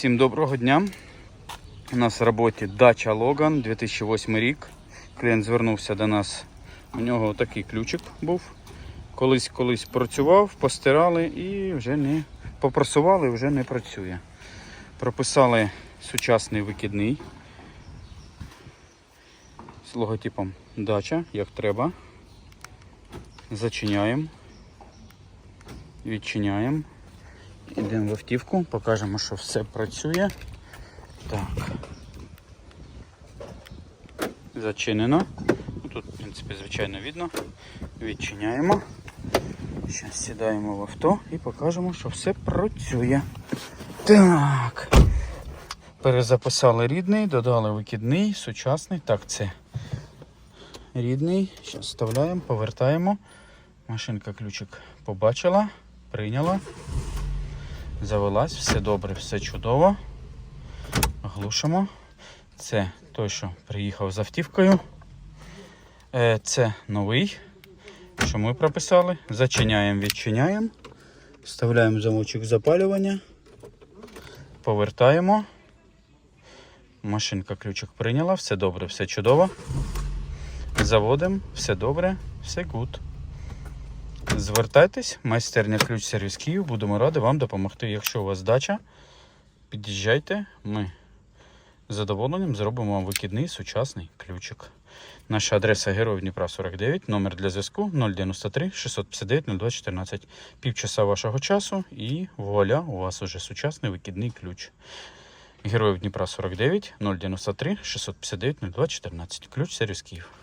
Всім доброго дня. У нас в роботі дача Логан 2008 рік. Клієнт звернувся до нас. У нього такий ключик був. Колись колись працював, постирали і вже не попрасували, вже не працює. Прописали сучасний викидний з логотипом дача, як треба. Зачиняємо, відчиняємо. Йдемо в автівку, покажемо, що все працює. Так. Зачинено. Ну, Тут, в принципі, звичайно видно. Відчиняємо. Зараз сідаємо в авто і покажемо, що все працює. Так. Перезаписали рідний, додали викидний, сучасний. Так, це рідний. Зараз вставляємо, повертаємо. Машинка ключик побачила, прийняла. Завелась, все добре, все чудово. Глушимо. Це той, що приїхав з автівкою. Е, Це новий, що ми прописали. Зачиняємо, відчиняємо. Вставляємо замочок запалювання. Повертаємо. Машинка ключик прийняла, все добре, все чудово. Заводимо, все добре, все гуд. Звертайтесь, майстерня ключ сервіс Київ. Будемо раді вам допомогти. Якщо у вас дача, під'їжджайте, ми з задоволенням зробимо вам викидний сучасний ключик. Наша адреса Героїв Дніпра 49, номер для зв'язку 093 659 0214. Півчаса вашого часу і вуаля, у вас уже сучасний викидний ключ. Героїв Дніпра 49, 093 659 0214. Ключ сервіс Київ.